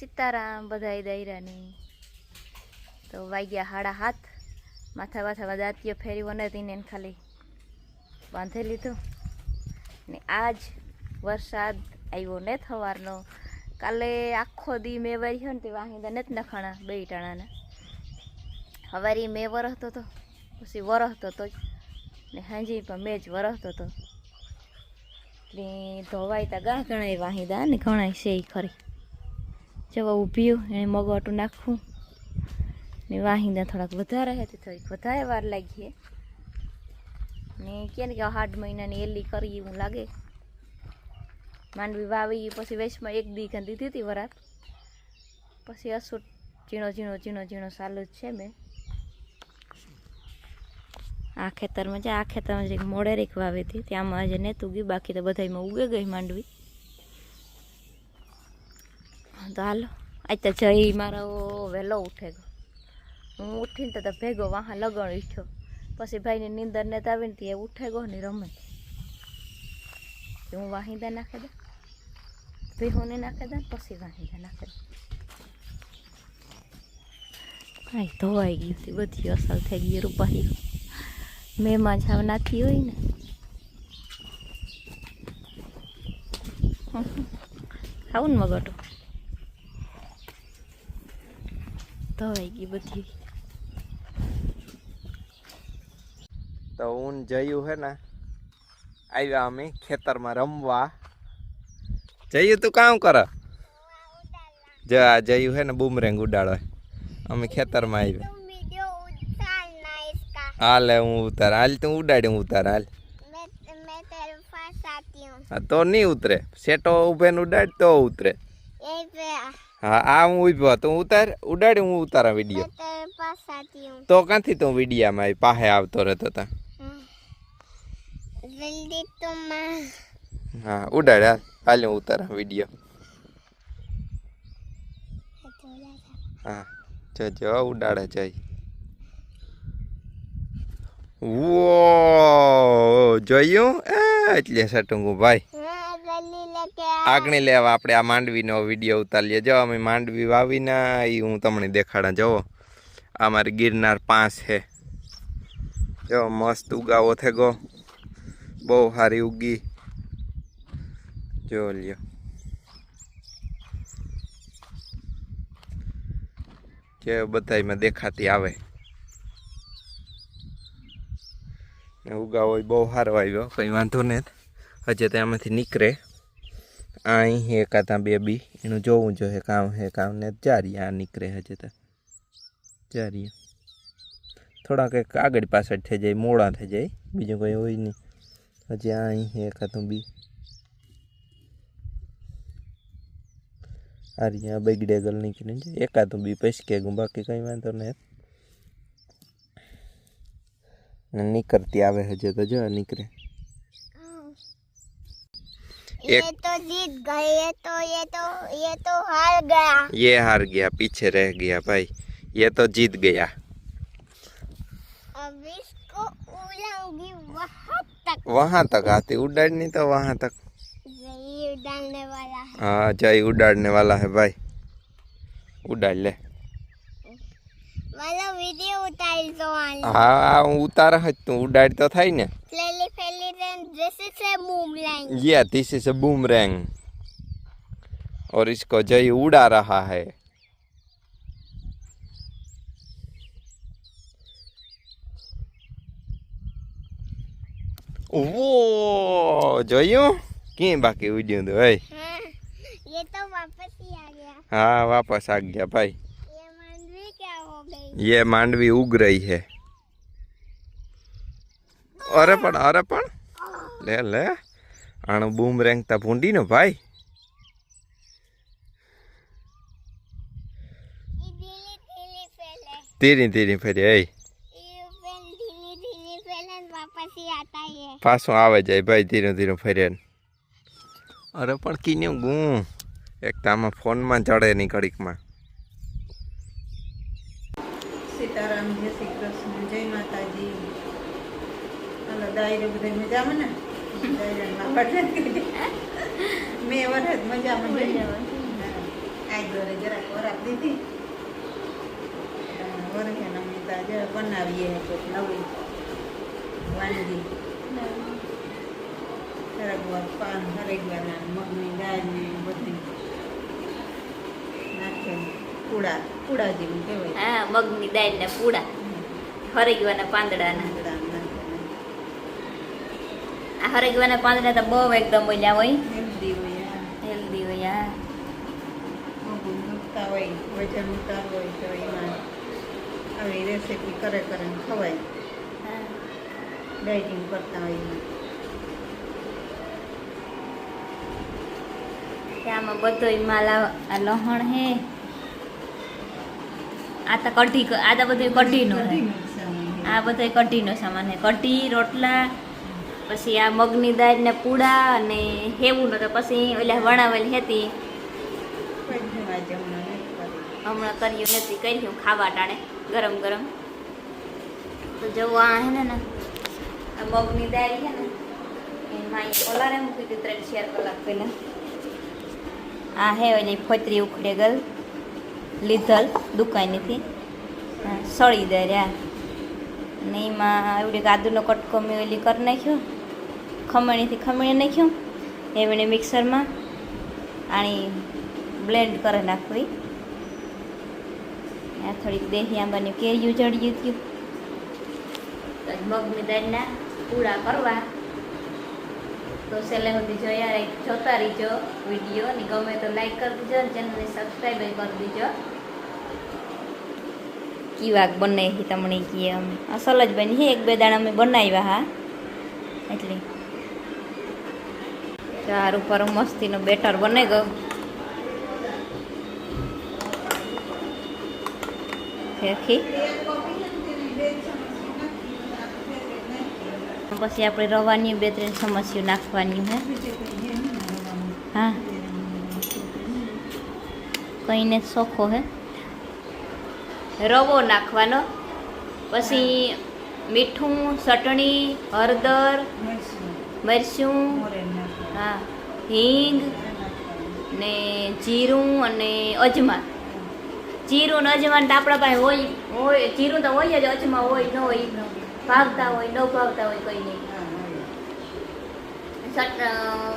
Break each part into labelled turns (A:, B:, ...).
A: સીતારામ બધાય દાયરાની. તો વાગ્યા હાડા હાથ, માથા માથામાં દાંતીઓ ફેરી વનાતી ને ખાલી બાંધી લીધું. ને આજ વરસાદ આવ્યો ને સવારનો કાલે આખો દી મેં વાર્યો ને તે વાહિંદા ને જ નખાણા બે ટાણાના. હવારી મેં વરહતો હતો પછી વરહતો હતો જ ને હાંજી પણ મેં જ વરહતો હતો ને ધોવાય તા ગા ગણાય વાહિંદા ને ગણાય છે ખરી. જવા ઊભી એને મગવાટું નાખવું. ને વાહિંદા થોડાક વધારે હતી થોડીક વધારે વાર લાગીએ. ને કે ને કે આઠ મહિનાની એલી કરી એવું લાગે. માંડવી વાવી, પછી વેચમાં એક દી કાં દીધી વરાત. પછી અસુટ ઝીણો ઝીણો ઝીણો ઝીણો ચાલુ જ છે મેં આ ખેતરમાં છે આ ખેતરમાં જે મોડેરીક વાવી હતી ત્યાંમાં આજે ને ગયું, બાકી તો બધામાં ઉગે ગઈ માંડવી. તો હાલો, આજ તો જઈ મારો વહેલો ઉઠે હું ઉઠીને તો ભેગો વાહા લગણ ઈચ્છો પછી ભાઈની નીંદર ને તો આવીને તે ઉઠે ગયો ને રમે. હું વાહિંદા નાખે દે. ભેહોને નાખી દે પછી વાહિંદા નાખે દે. કાંઈ ધોવાઈ ગયું હતી બધી અસર થઈ ગઈ રૂપાહી મહેમાન જાવ નાખી હોય ને. આવું ને મગટું ધોવાઈ ગઈ બધી.
B: તો ઊન જયું હે ને આવ્યા અમે ખેતરમાં રમવા. જયું તું કામ કર. જો જયું હે ને બુમરેંગ ઉડાડો અમે ખેતરમાં આવ્યા. હાલે હું ઉતાર. હાલ તું ઉડાડી હું ઉતાર હાલ. તો નહીં ઉતરે. સેટો ઉભે ઉડાડ તો ઉતરે. હા આ હું ઊભો તું ઉતાર ઉડાડી હું ઉતારા વીડિયો. તો ક્યાંથી તું વિડીયામાં પાસે આવતો રહેતો તા? હા ઉડાડ હાલ. હાલ હું ઉતારા વીડિયો. હા જજો ઉડાડે જઈ વો જોયું? એટલે સટુંગુ ભાઈ. આગણી લેવા આપણે આ માંડવીનો વીડિયો ઉતારીએ. જો, અમે માંડવી વાવીને એ હું તમને દેખાડા. જવો આ મારી ગિરનાર પાંચ છે. જો, મસ્ત ઉગાવો થઈ ગયો બહુ સારી ઉગી. જો, લ્યો. કે બધાયમાં દેખાતી આવે. ઉગાવો, બહુ સારો આવ્યો, કંઈ વાંધો નહીં. હજે તો એમાંથી નીકળે. અહીં હે કાતા બેબી, એનું જોવું જોઈએ કામ હે કામ ને જારી આ નીકળે હજે તો. જારી થોડા કંઈક આગળ પાછળ થઈ જાય, મોડા થઈ જાય, બીજું કંઈ હોય નહીં. હજી અહીં હે કાતું બી. આ રહ્યા બગડે ગલ નીકળી જાય. એકાતું બી પૈસકે ગયું, બાકી કંઈ વાંધો નહીં. નીકળતી આવે હજે તો, જો નીકળે.
C: ये
B: एक
C: तो जीत गए ये तो ये तो ये तो हार गया।
B: ये हार गया पीछे रह गया भाई ये तो जीत गया।
C: अब इसको उड़ाऊँगी वहाँ तक।
B: वहाँ तक आती उड़ाड़नी तो वहाँ तक।
C: जय उड़ाने वाला है।
B: हाँ जय उड़ाने वाला है भाई। उड़ा ले।
C: वाला वीडियो उतार दो तो
B: हाँ उतार है तू उड़ाड़ तो
C: थाई ने। then this is a boomerang.
B: Yeah, this is a boomerang. और इसको जय उड़ा रहा है। वो जयू की बाकी उड़ी तो भाई?
C: हाँ, ये तो वापस ही आ गया।
B: हाँ वापस आ गया भाई।
C: ये मांडवी क्या हो गई?
B: ये मांडवी उग रही है। अरे पण अरे पण લે લે. આણ બૂમ રેંગતા ભૂંડી ને ભાઈ. ધીરી, ધીરે ફરી એ પાછું આવે જાય ભાઈ, ધીરે ધીરે ફરે. અરે, પણ કીન્યું ગું એક તો આમાં ફોનમાં ચડે નહીં ઘડીકમાં.
D: સીતારામ, જય શ્રી કૃષ્ણ, જય માતાજી. હલો દાયરો બધા મજામાં ને? મેં વરસ મજામાં જઈ. જરાક વરાપ પાન હરેગવાના મગની દાળ ને બધી નાખે પૂડા પૂડા જેવું કહેવાય
A: હા, મગની દાળ ને પૂડા હરગવાના પાંદડાના હરગવાના પાંદડા તો બહુ એકદમ ઓલ્યા હોય.
D: હેલ્ધી હોય
A: હેલ્ધી હોય હા.
D: મગું હોય વજન ઉતારવું હોય તો એમાં આવી રેસીપી કરે કરે ખવાય. ડાયટિંગ કરતા હોય
A: આમાં બધો માલ લહણ હે. આ તો કઢી આ તો બધું કઢીનું આ બધો કઢીનો સામાન હે. કઢી રોટલા પછી આ મગની દાળ ને પૂડા અને હેવું નતો પછી ઓલા વણાવેલી હતી. હમણાં કર્યું નથી કર્યું ખાવા ટાણે, ગરમ ગરમ. તો જવું આ હે ને આ મગની દાળ છે ને, એમાં પલારે મૂકી હતી ત્રણ ચાર કલાક પહેલાં. આ હે ઓલી ફોતરી ઉખડે ગલ, લીધલ દુકાનેથી. સળી દે રહ્યા ને એમાં એવડી આદુનો કટકો મેં ઓલી કરી નાખ્યો. ખમણીથી ખમણી નાખ્યું. એમણે મિક્સરમાં આણી બ્લેન્ડ કરી નાખવી. આ થોડીક દેહી આંબાની કેરીયું જડ્યું થયું તો મગની દાળના પૂરા કરવા. તો છેલ્લે સુધી જોયા જોતા રહીજો વીડિયો અને ગમે તો લાઈક કરી દીજો અને ચેનલને સબસ્ક્રાઈબ કરી દીજો. કીવાક બને તમને કીએ અમે અસલ જ બની છે એક બે દાણા અમે બનાવ્યા હા. એટલે ચાર ઉપર મસ્તીનો બેટર બને ગયો. ફેરખી પછી આપણે રવાની બે ત્રણ સમસ્યા નાખવાની હે. હા. કઈને સોખો હે. રવો નાખવાનો. પછી મીઠું ચટણી હળદર મરચું. હા. હિંગ ને જીરું અને અજમા. જીરું ને અજમા તો આપણા પાસે હોય હોય જીરું તો હોય જ અજમા હોય ન હોય ભાવતા હોય ન ભાવતા હોય કંઈ નહીં.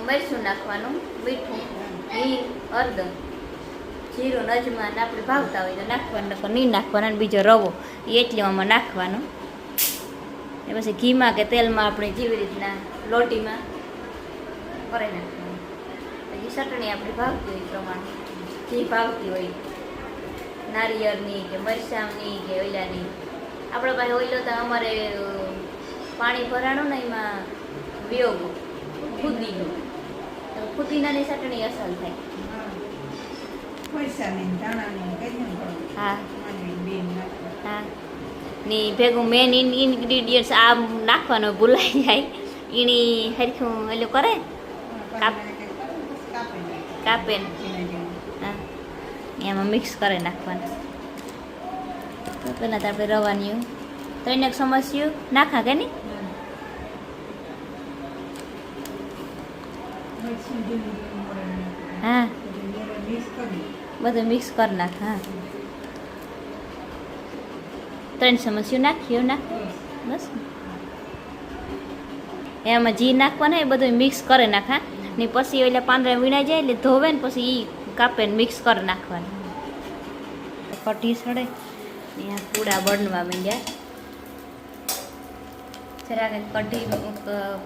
A: મરસું નાખવાનું મીઠું હિંગ હળદર જીરું ને અજમા ને આપણે ભાવતા હોય તો નાખવાનું નહીં નાખવાનું અને બીજો રવો. એ એટલી આમાં નાખવાનો. એ પછી ઘીમાં કે તેલમાં આપણે જેવી રીતના લોટીમાં કરી નાખવાનું પછી ચટણી આપણી ભાવતી હોય પ્રમાણે. જે ભાવતી હોય. નારિયેળની કે મરચાંની કે ઓઈલાની આપણા પાસે ઓઈલો તો અમારે પાણી ભરાણું ને એમાં વ્યોગ ફુદીનો. તો ફૂદીનાની ચટણી અસલ થાય. હા. હા. ની ભેગું મેન ઇન્ગ્રીડિયન્ટ્સ આ નાખવાનો ભૂલાઈ જાય. એની હરખું એટલે કરે? કાપ. કાપે ને. હા એમાં મિક્સ કરી નાખવાનું તો પહેલાં તો આપણે રવાની ત્રણ એક સમસ્યું નાખા કે નહીં હા બધું મિક્સ કરી નાખ હા ત્રણ સમસ્યું નાખ્યું નાખ બસ એમાં જી નાખવાના એ બધું મિક્સ કરી નાખા ને પછી એટલે પાંદડા વીણાઈ જાય એટલે ધોવે ને પછી એ કાપે ને મિક્સ કરી નાખવાનું. કટી સડે ને પૂડા બળવા માંડ્યા. જરાક કઢી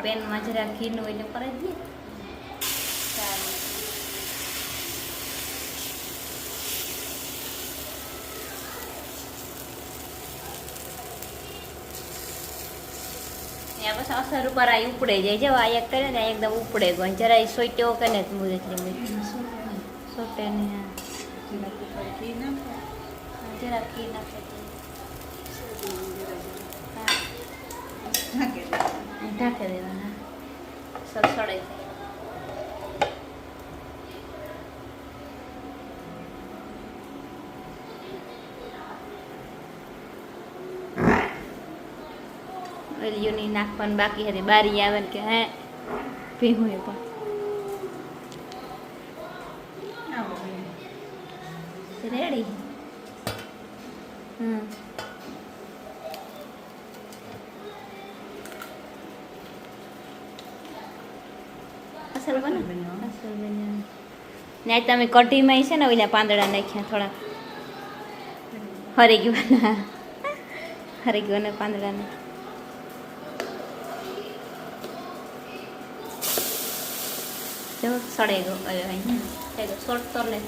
A: પેનમાં જરાક ઘીનું એટલે કરી દઈએ. ત્યાં પછી અસર ઉપર આ ઉપડે જાય. જો આ એક કરે ને એકદમ ઉપડે ગયો. જરા એ સોટ્યો કે ને મુજ એટલે સોટે ને જરા ઘી નાખે ઢાંકી દેવાના. સડસડે વેલીઓની નાખવાનું બાકી હતી. બારી આવે કે હે, ભીહું એ પણ. રેડી હમ. અસલ બને
D: બન્યો.
A: અસલ તમે કઢીમાં છે ને, ઓલા પાંદડા નાખ્યા થોડા. હરી ગયું. હરી ગયું ને પાંદડાને જો સડે ગયો અરે અહીં સડતો ને